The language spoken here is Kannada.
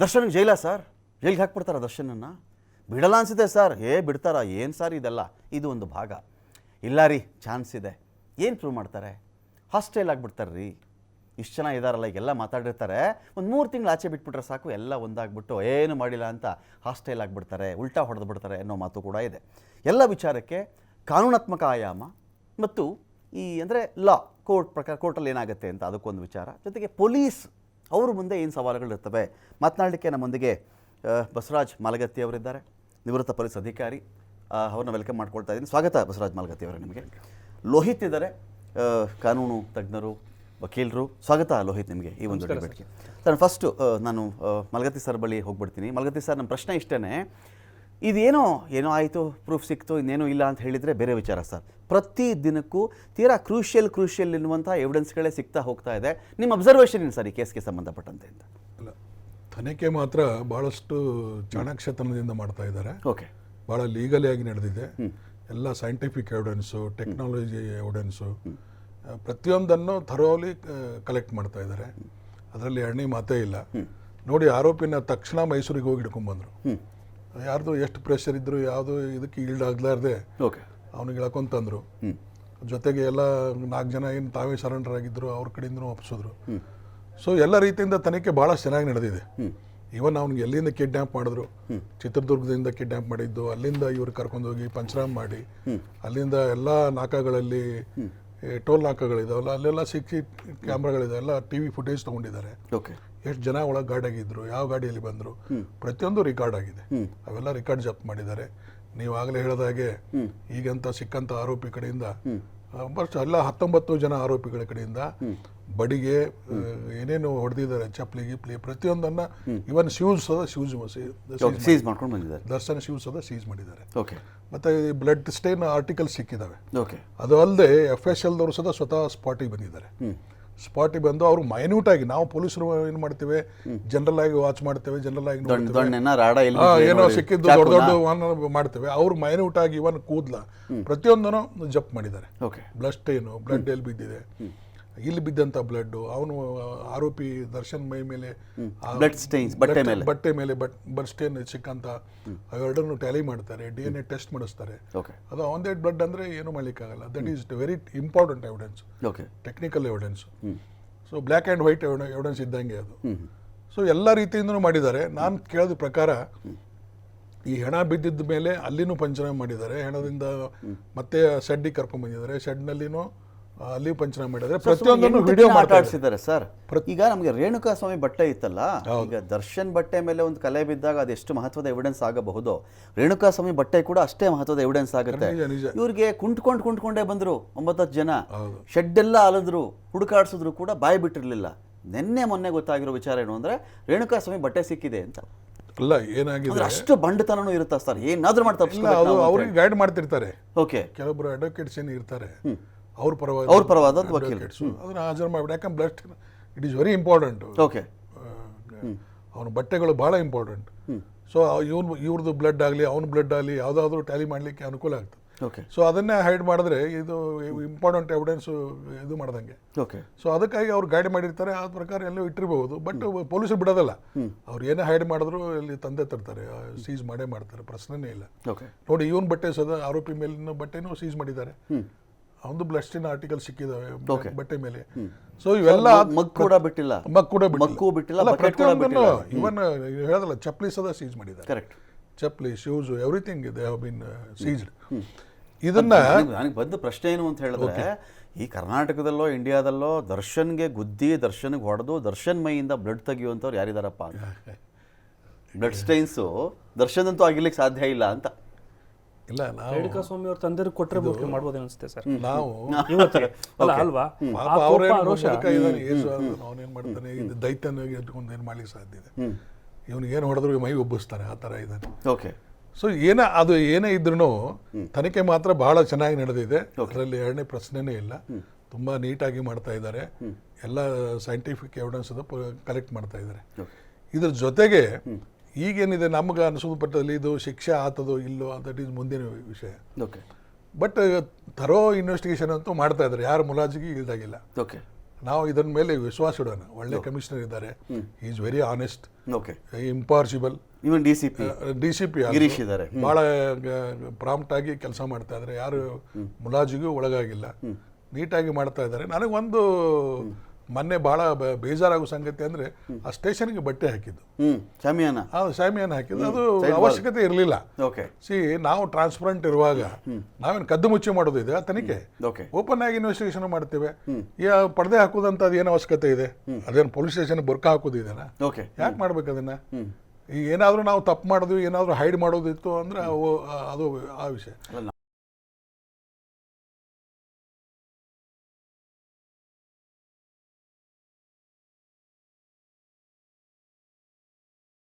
ದರ್ಶನ್ಗೆ ಜೈಲ ಸರ್? ಜೈಲಿಗೆ ಹಾಕ್ಬಿಡ್ತಾರ ದರ್ಶನನ್ನ? ಬಿಡಲ್ಲ ಅನಿಸಿದೆ ಸರ್. ಏ ಬಿಡ್ತಾರ? ಏನು ಸರ್ ಇದೆಲ್ಲ? ಇದು ಒಂದು ಭಾಗ. ಇಲ್ಲ ರೀ, ಚಾನ್ಸ್ ಇದೆ. ಏನು ಪ್ರೂವ್ ಮಾಡ್ತಾರೆ? ಹಾಸ್ಟೆಲ್ ಆಗಿಬಿಡ್ತಾರೆ ರೀ ಇಷ್ಟು ಜನ ಇದಾರಲ್ಲ, ಈಗೆಲ್ಲ ಮಾತಾಡಿರ್ತಾರೆ. ಒಂದು ಮೂರು ತಿಂಗಳು ಆಚೆ ಬಿಟ್ಬಿಟ್ರೆ ಸಾಕು, ಎಲ್ಲ ಒಂದಾಗ್ಬಿಟ್ಟು ಏನು ಮಾಡಿಲ್ಲ ಅಂತ ಹಾಸ್ಟೆಲ್ ಆಗಿಬಿಡ್ತಾರೆ, ಉಲ್ಟಾ ಹೊಡೆದು ಬಿಡ್ತಾರೆ ಅನ್ನೋ ಮಾತು ಕೂಡ ಇದೆ. ಎಲ್ಲ ವಿಚಾರಕ್ಕೆ ಕಾನೂನಾತ್ಮಕ ಆಯಾಮ ಮತ್ತು ಈ, ಅಂದರೆ ಲಾ ಕೋರ್ಟ್ ಪ್ರಕಾರ ಕೋರ್ಟಲ್ಲಿ ಏನಾಗುತ್ತೆ ಅಂತ ಅದಕ್ಕೊಂದು ವಿಚಾರ. ಜೊತೆಗೆ ಪೊಲೀಸ್ ಅವ್ರ ಮುಂದೆ ಏನು ಸವಾಲುಗಳಿರ್ತವೆ ಮಾತನಾಡಲಿಕ್ಕೆ ನಮ್ಮೊಂದಿಗೆ ಬಸವರಾಜ್ ಮಾಲಗತ್ತಿ ಅವರಿದ್ದಾರೆ. ನಿವೃತ್ತ ಪೊಲೀಸ್ ಅಧಿಕಾರಿ. ಅವ್ರನ್ನ ವೆಲ್ಕಮ್ ಮಾಡ್ಕೊಳ್ತಾ ಇದ್ದೀನಿ. ಸ್ವಾಗತ ಬಸವರಾಜ್ ಮಾಲಗತ್ತಿ ಅವರೇ ನಿಮಗೆ. ಲೋಹಿತ್ ಇದ್ದಾರೆ. ಕಾನೂನು ತಜ್ಞರು ವಕೀಲರು. ಸ್ವಾಗತ ಲೋಹಿತ್ ನಿಮಗೆ ಈ ಒಂದು ಸರ್. ಫಸ್ಟು ನಾನು ಮಲಗತ್ತಿ ಸರ್ ಬಳಿ ಹೋಗ್ಬಿಡ್ತೀನಿ. ಮಲಗತ್ತಿ ಸರ್ ನಮ್ಮ ಪ್ರಶ್ನೆ ಇಷ್ಟೇ ಇದೇನೋ ಏನೋ ಆಯಿತು ಪ್ರೂಫ್ ಸಿಕ್ತು ಇನ್ನೇನೋ ಇಲ್ಲ ಅಂತ ಹೇಳಿದರೆ ಬೇರೆ ವಿಚಾರ ಸರ್. ಪ್ರತಿ ದಿನಕ್ಕೂ ತೀರಾ ಕ್ರೂಷಿಯಲ್ ಕ್ರೂಷಿಯಲ್ ಎನ್ನುವಂಥ ಎವಿಡೆನ್ಸ್ಗಳೇ ಸಿಗ್ತಾ ಹೋಗ್ತಾ ಇದೆ. ನಿಮ್ಮ ಅಬ್ಸರ್ವೇಷನ್ ಏನು ಸರ್ ಈ ಕೇಸ್ಗೆ ಸಂಬಂಧಪಟ್ಟಂತೆ ಅಂತ ಅಲ್ಲ ತನಿಖೆ ಮಾತ್ರ ಭಾಳಷ್ಟು ಚಾಣಾಕ್ಷತನದಿಂದ ಮಾಡ್ತಾ ಇದ್ದಾರೆ. ಓಕೆ ಭಾಳ ಲೀಗಲಿ ಆಗಿ ನಡೆದಿದೆ. ಎಲ್ಲ ಸೈಂಟಿಫಿಕ್ ಎವಿಡೆನ್ಸು ಟೆಕ್ನಾಲಜಿ ಎವಿಡೆನ್ಸು ಪ್ರತಿಯೊಂದನ್ನು ಥರೋಲಿ ಕಲೆಕ್ಟ್ ಮಾಡ್ತಾ ಇದ್ದಾರೆ. ಅದರಲ್ಲಿ ಎರಡನೇ ಮಾತೇ ಇಲ್ಲ. ನೋಡಿ ಆರೋಪಿನ ತಕ್ಷಣ ಮೈಸೂರಿಗೆ ಹೋಗಿ ಹಿಡ್ಕೊಂಡ್ಬಂದ್ರು. ಯಾರ್ದು ಎಷ್ಟು ಪ್ರೆಷರ್ ಇದ್ರು ಯಾವುದು ಇದಕ್ಕೆ ಈಲ್ಡ್ ಆಗ್ಲಾರ್ದೆ ಓಕೆ ಅವ್ನಿಗೆ ಇಳ್ಕೊಂತಂದ್ರು ಜೊತೆಗೆ ಎಲ್ಲ ನಾಲ್ಕು ಜನ ಏನು ತಾವೇ ಸರೆಂಡರ್ ಆಗಿದ್ರು ಅವ್ರ ಕಡೆಯಿಂದನೂ ಒಪ್ಪಿಸಿದ್ರು ಸೊ ಎಲ್ಲ ರೀತಿಯಿಂದ ತನಿಖೆ ಭಾಳ ಚೆನ್ನಾಗಿ ನಡೆದಿದೆ. ಈವನ್ ಅವ್ನಿಗೆ ಎಲ್ಲಿಂದ ಕಿಡ್ನ್ಯಾಪ್ ಮಾಡಿದ್ರು ಚಿತ್ರದುರ್ಗದಿಂದ ಕಿಡ್ನ್ಯಾಪ್ ಮಾಡಿದ್ದು ಅಲ್ಲಿಂದ ಇವ್ರು ಕರ್ಕೊಂಡೋಗಿ ಪಂಚರಾಮ್ ಮಾಡಿ ಅಲ್ಲಿಂದ ಎಲ್ಲ ನಾಕಗಳಲ್ಲಿ ಟೋಲ್ ನಾಕಗಳಿದಾವಲ್ಲ ಅಲ್ಲೆಲ್ಲ ಸಿಕ್ಕಿ ಕ್ಯಾಮ್ರಾಗಳಿದೆ ಎಲ್ಲ ಟಿ ವಿ ಫುಟೇಜ್ ತಗೊಂಡಿದ್ದಾರೆ. ಓಕೆ ಎಷ್ಟು ಜನ ಒಳಗೆ ಆಗಿದ್ರು ಯಾವ ಗಾಡಿಯಲ್ಲಿ ಬಂದರು ಪ್ರತಿಯೊಂದು ರೆಕಾರ್ಡ್ ಆಗಿದೆ. ಅವೆಲ್ಲ ರೆಕಾರ್ಡ್ ಜಪ್ತ್ ಮಾಡಿದ್ದಾರೆ. ನೀವಾಗಲೇ ಆಗಲೇ ಹೇಳಿದ ಹಾಗೆ ಈಗಂತ ಸಿಕ್ಕಂತ ಆರೋಪಿ ಕಡೆಯಿಂದ ಬಟ್ ಎಲ್ಲ ಹತ್ತೊಂಬತ್ತು ಜನ ಆರೋಪಿಗಳ ಕಡೆಯಿಂದ ಬಡಿಗೆ ಏನೇನು ಹೊಡೆದಿದ್ದಾರೆ ಚಪ್ಪಲಿ ಗಿಪ್ಲಿ ಪ್ರತಿಯೊಂದನ್ನ ಇವನ್ ಶೂಸ್ ಸದ ಶೂಸ್ ಸೀಸ್ ಮಾಡ್ಕೊಂಡು ಬಂದಿದ್ದಾರೆ. ದರ್ಶನ ಶೂಸ್ ಸದ ಸೀಸ್ ಮಾಡಿದ್ದಾರೆ. ಓಕೆ ಮತ್ತೆ ಬ್ಲಡ್ ಸ್ಟೇನ್ ಆರ್ಟಿಕಲ್ ಸಿಕ್ಕಿದಾವೆ. ಅದು ಅಲ್ಲದೆ ಎಫ್ ಎಸ್ ಎಲ್ದವರು ಸದಾ ಸ್ವತಃ ಸ್ಪಾಟಿಗೆ ಬಂದಿದ್ದಾರೆ. ಸ್ಪಾಟಿಗೆ ಬಂದು ಅವರು ಮೈನ್ಯೂಟ್ ಆಗಿ ನಾವು ಪೊಲೀಸರು ಏನು ಮಾಡ್ತೇವೆ? ಜನರಲ್ ಆಗಿ ವಾಚ್ ಮಾಡ್ತೇವೆ ಜನರಲ್ ಆಗಿ ಏನೋ ಸಿಕ್ಕಿದ್ದು ದೊಡ್ಡ ದೊಡ್ಡ ವಾಹನ ಮಾಡ್ತೇವೆ. ಅವ್ರು ಮೈನ್ಯೂಟ್ ಆಗಿ ಇವನ್ ಕೂದ್ಲ. ಪ್ರತಿಯೊಂದನ್ನು ಜಪ್ ಮಾಡಿದ್ದಾರೆ. ಓಕೆ ಬ್ಲಡ್ ಸ್ಟೇನು ಬ್ಲಡ್ ಎಲ್ಲಿ ಬಿದ್ದಿದೆ. ಇಲ್ಲಿ ಬಿದ್ದಂತ ಬ್ಲಡ್ ಅವನು ಆರೋಪಿ ದರ್ಶನ್ ಮೈ ಮೇಲೆ ಬ್ಲಡ್ ಸ್ಟೇನ್ಸ್ ಬಟ್ಟೆ ಮೇಲೆ. ಬಟ್ಟೆ ಮೇಲೆ ಬಟ್ ಬ್ಲಡ್ ಸ್ಟೇನ್ ಸಿಕ್ಕಂತ ಎರಡನ್ನು ಟ್ಯಾಲಿ ಮಾಡ್ತಾರೆ ಡಿ ಎನ್ ಎ ಟೆಸ್ಟ್ ಮಾಡಿಸ್ತಾರೆ. ಅದು ಆನ್ ದೇಟ್ ಬ್ಲಡ್ ಅಂದ್ರೆ ಏನು ಮಾಡ್ಲಿಕ್ಕಾಗಲ್ಲ that is very important evidence okay technical evidence so black and white evidence ಇದ್ದಂಗೆ ಅದು. ಸೊ ಎಲ್ಲ ರೀತಿಯಿಂದನೂ ಮಾಡಿದ್ದಾರೆ. ನಾನು ಕೇಳಿದ ಪ್ರಕಾರ ಈ ಹೆಣ ಬಿದ್ದಿದ್ದ ಮೇಲೆ ಅಲ್ಲಿನೂ ಪಂಚನಾಮೆ ಮಾಡಿದ್ದಾರೆ. ಹೆಣದಿಂದ ಮತ್ತೆ ಶೆಡ್ಡಿಗೆ ಕರ್ಕೊಂಡ್ಬಂದಿದ್ದಾರೆ ಶೆಡ್ನಲ್ಲಿನೂ ಅಲ್ಲಿ ಪಂಚನಾಮ ಮಾಡಿದ್ರೆ ಪ್ರತಿಯೊಂದನ್ನು ವಿಡಿಯೋ ಮಾತಾಡಿಸಿದ್ದಾರೆ ಸರ್. ಈಗ ನಮಗೆ ರೇಣುಕಾ ಸ್ವಾಮಿ ಬಟ್ಟೆ ಇತ್ತಲ್ಲ ಈಗ ದರ್ಶನ್ ಬಟ್ಟೆ ಮೇಲೆ ಒಂದು ಕಲೆ ಬಿದ್ದಾಗ ಅದೆಷ್ಟು ಮಹತ್ವದ ಎವಿಡೆನ್ಸ್ ಆಗಬಹುದು? ರೇಣುಕಾ ಸ್ವಾಮಿ ಬಟ್ಟೆ ಕೂಡ ಅಷ್ಟೇ ಮಹತ್ವದ ಎವಿಡೆನ್ಸ್ ಆಗುತ್ತೆ. ಇವ್ರಿಗೆ ಕುಂಟ್ಕೊಂಡು ಕುಂಟ್ಕೊಂಡೇ ಬಂದರು ಒಂಬತ್ತು ಜನ. ಶೆಡ್ ಎಲ್ಲ ಅಲದ್ರು ಹುಡುಕಾಡ್ಸಿದ್ರು ಕೂಡ ಬಾಯಿ ಬಿಟ್ಟಿರಲಿಲ್ಲ. ನಿನ್ನೆ ಮೊನ್ನೆ ಗೊತ್ತಾಗಿರೋ ವಿಚಾರ ಏನು ಅಂದ್ರೆ ರೇಣುಕಾ ಸ್ವಾಮಿ ಬಟ್ಟೆ ಸಿಕ್ಕಿದೆ ಅಂತ. ಅಲ್ಲ ಏನಾಗಿದೆ? ಅಷ್ಟು ಬಂಡತನೂ ಇರುತ್ತಾ ಸರ್? ಏನಾದರೂ ಅದು ಅವ್ರಿಗೆ ಗೈಡ್ ಮಾಡ್ತಿರ್ತಾರೆ. ಓಕೆ ಕೆಲವೊಬ್ರು ಅಡ್ವೊಕೇಟ್ಸ್ ಏನು ಇರ್ತಾರೆ. ಅವ್ರ ಪರವಾಗಿ ಅವ್ರ ಪರವಾದ ವಕೀಲರು. advocates. ಅದನ್ನ ಹಾಜರು ಮಾಡಿ ಯಾಕಂದ್ರೆ blood it is very important okay ಅವನ ಬಟ್ಟೆಗಳು ಭಾಳ ಇಂಪಾರ್ಟೆಂಟ್ ಸೊ ಇವನು ಇವ್ರದ್ದು ಬ್ಲಡ್ ಆಗಲಿ ಅವ್ನ ಬ್ಲಡ್ ಆಗಲಿ ಯಾವುದಾದ್ರೂ ಟ್ಯಾಲಿ ಮಾಡಲಿಕ್ಕೆ ಅನುಕೂಲ ಆಗ್ತದೆ. ಓಕೆ ಸೊ ಅದನ್ನೇ ಹೈಡ್ ಮಾಡಿದ್ರೆ ಇದು ಇಂಪಾರ್ಟೆಂಟ್ ಎವಿಡೆನ್ಸ್ ಇದು ಮಾಡ್ದಂಗೆ. ಓಕೆ ಸೊ ಅದಕ್ಕಾಗಿ ಅವ್ರು ಗೈಡ್ ಮಾಡಿರ್ತಾರೆ ಆ ಪ್ರಕಾರ ಎಲ್ಲೋ ಇಟ್ಟಿರಬಹುದು ಬಟ್ ಪೊಲೀಸರು ಬಿಡೋದಲ್ಲ. ಅವ್ರು ಏನೇ ಹೈಡ್ ಮಾಡಿದ್ರು ಇಲ್ಲಿ ತಂದೆ ತರ್ತಾರೆ ಸೀಸ್ ಮಾಡೇ ಮಾಡ್ತಾರೆ ಪ್ರಶ್ನೆನೇ ಇಲ್ಲ. ಓಕೆ ನೋಡಿ ಇವನ್ ಬಟ್ಟೆ ಸದ ಆರೋಪಿ ಮೇಲಿನ ಬಟ್ಟೆನೂ ಸೀಸ್ ಮಾಡಿದ್ದಾರೆ. ಅವನು ಬ್ಲಡ್ ಸ್ಟೇನ್ ಆರ್ಟಿಕಲ್ ಸಿಕ್ಕಿದಾವೆ ಬಟ್ಟೆ ಮೇಲೆ. ಸೊ ಇವೆಲ್ಲ ಮಗ್ ಕೂಡ ಬಿಟ್ಟಿಲ್ಲ. ಮಗ್ ಕೂಡ ಮಕ್ಕು ಮಗ್ಗು ಬಿಟ್ಟಿಲ್ಲ, ಪ್ರತಿಯೊಂದನ್ನು ಇವನ್ ಹೇಳದಲ್ಲ ಚಪ್ಪಲಿ ಸದಾ ಸೀಸ್ ಮಾಡಿದ್ದಾರೆ. ಕರೆಕ್ಟ್ ಚಪ್ಪಲಿ shoes everything they have been seized ಇದನ್ನ ನನಗೆ ಬಂದ ಪ್ರಶ್ನೆ ಏನು ಅಂತ ಹೇಳಿದ್ರೆ ಈ ಕರ್ನಾಟಕದಲ್ಲೋ ಇಂಡಿಯಾದಲ್ಲೋ ದರ್ಶನ್ಗೆ ಗುದ್ದಿ ದರ್ಶನ್ಗೆ ಹೊಡೆದು ದರ್ಶನ್ ಮೈಯಿಂದ ಬ್ಲಡ್ ತೆಗಿಯುವಂಥವ್ರು ಯಾರಿದಾರಪ್ಪ ಅಂತ. ಬ್ಲಡ್ ಸ್ಟೈನ್ಸು ದರ್ಶನ್ ಅಂತೂ ಆಗಿರ್ಲಿಕ್ಕೆ ಸಾಧ್ಯ ಇಲ್ಲ ಅಂತ. ಇಲ್ಲ ನಾವು ರೇಣುಕಾ ಸ್ವಾಮಿ ಅವ್ರ ತಂದೆ ಕೊಟ್ಟರೆ ಬೋಕೆ ಮಾಡ್ಬೋದು ಅನಿಸುತ್ತೆ ಸರ್. ನಾವು ಇವತ್ತಿಗೆ ಅಲ್ಲ ಅಲ್ವಾ? ಪಾಪ ಅವ್ರೇನು ಅವನೇನ್ ಮಾಡ್ತಾನೆ? ಇದು ದೈತ್ಯನ ಇಟ್ಕೊಂಡು ಏನ್ ಮಾಡ್ಲಿಕ್ಕೆ ಸಾಧ್ಯ ಇದೆ? ಇವನಿಗೆ ಏನು ಹೊಡೆದ್ರು ಮೈ ಒಬ್ಬಿಸ್ತಾನೆ ಆ ಥರ ಇದ್ದಾನೆ ಓಕೆ. ಸೊ ಏನ ಅದು ಏನೇ ಇದ್ರೂ ತನಿಖೆ ಮಾತ್ರ ಬಹಳ ಚೆನ್ನಾಗಿ ನಡೆದಿದೆ. ಅದರಲ್ಲಿ ಎರಡನೇ ಪ್ರಶ್ನೆನೇ ಇಲ್ಲ. ತುಂಬಾ ನೀಟಾಗಿ ಮಾಡ್ತಾ ಇದ್ದಾರೆ. ಎಲ್ಲ ಸೈಂಟಿಫಿಕ್ ಎವಿಡೆನ್ಸ್ ಅದ ಕಲೆಕ್ಟ್ ಮಾಡ್ತಾ ಇದ್ದಾರೆ. ಇದ್ರ ಜೊತೆಗೆ ಈಗೇನಿದೆ ನಮ್ಗೆ ಅನಿಸೋದು ಪಟ್ಟದಲ್ಲಿ ಇದು ಶಿಕ್ಷೆ ಆತದೋ ಇಲ್ಲೋ ದಟ್ ಇಸ್ ಮುಂದಿನ ವಿಷಯ. ಓಕೆ. ಬಟ್ ಥರೋ ಇನ್ವೆಸ್ಟಿಗೇಷನ್ ಅಂತೂ ಮಾಡ್ತಾ ಇದ್ದಾರೆ. ಯಾರು ಮುಲಾಜಿಗೆ ಇಲ್ದಾಗಿಲ್ಲ. ಓಕೆ. ನಾವು ಇದನ್ನ ಮೇಲೆ ವಿಶ್ವಾಸ ಇಡೋಣ. ಒಳ್ಳೆ ಕಮಿಷನರ್ ಇದ್ದಾರೆ. Is very honest okay. Impossible even D C P D C P Girish ಇದ್ದಾರೆ. ಭಾಳ ಪ್ರಾಂಪ್ಟ್ ಆಗಿ ಕೆಲಸ ಮಾಡ್ತಾ ಇದ್ದಾರೆ. ಯಾರು ಮುಲಾಜಿಗೂ ಒಳಗಾಗಿಲ್ಲ. ನೀಟಾಗಿ ಮಾಡ್ತಾ ಇದ್ದಾರೆ. ನನಗೊಂದು ಮೊನ್ನೆ ಬಹಳ ಬೇಜಾರಾಗುವ ಬೇಜಾರಾಗೋ ಸಂಗತಿ ಅಂದ್ರೆ ಆ ಸ್ಟೇಷನ್ಗೆ ಬಟ್ಟೆ ಹಾಕಿದ್ದು. ಶಾಮಿಯಾನ ಶಾಮಿಯಾನ ಹಾಕಿದ್ದು. ಅದು ಅವಶ್ಯಕತೆ ಇರಲಿಲ್ಲ. ಸಿ ನಾವು ಟ್ರಾನ್ಸ್ಪರೆಂಟ್ ಇರುವಾಗ ನಾವೇನು ಕದ್ದು ಮುಚ್ಚಿ ಮಾಡೋದು ಇದೆ? ತನಿಖೆ ಓಪನ್ ಆಗಿ ಇನ್ವೆಸ್ಟಿಗೇಷನ್ ಮಾಡ್ತೇವೆ. ಈ ಪರ್ದೆ ಹಾಕೋದಂತ ಅದೇನು ಅವಶ್ಯಕತೆ ಇದೆ? ಅದೇನು ಪೊಲೀಸ್ ಸ್ಟೇಷನ್ ಬುರ್ಕ ಹಾಕೋದು ಇದೆ ಓಕೆ. ಯಾಕೆ ಮಾಡ್ಬೇಕು ಅದನ್ನ ಈಗ ಏನಾದರೂ ನಾವು ತಪ್ಪು ಮಾಡಿದ್ವಿ ಏನಾದರೂ ಹೈಡ್ ಮಾಡೋದಿತ್ತು ಅಂದ್ರೆ ಅದು ಆ ವಿಷಯ.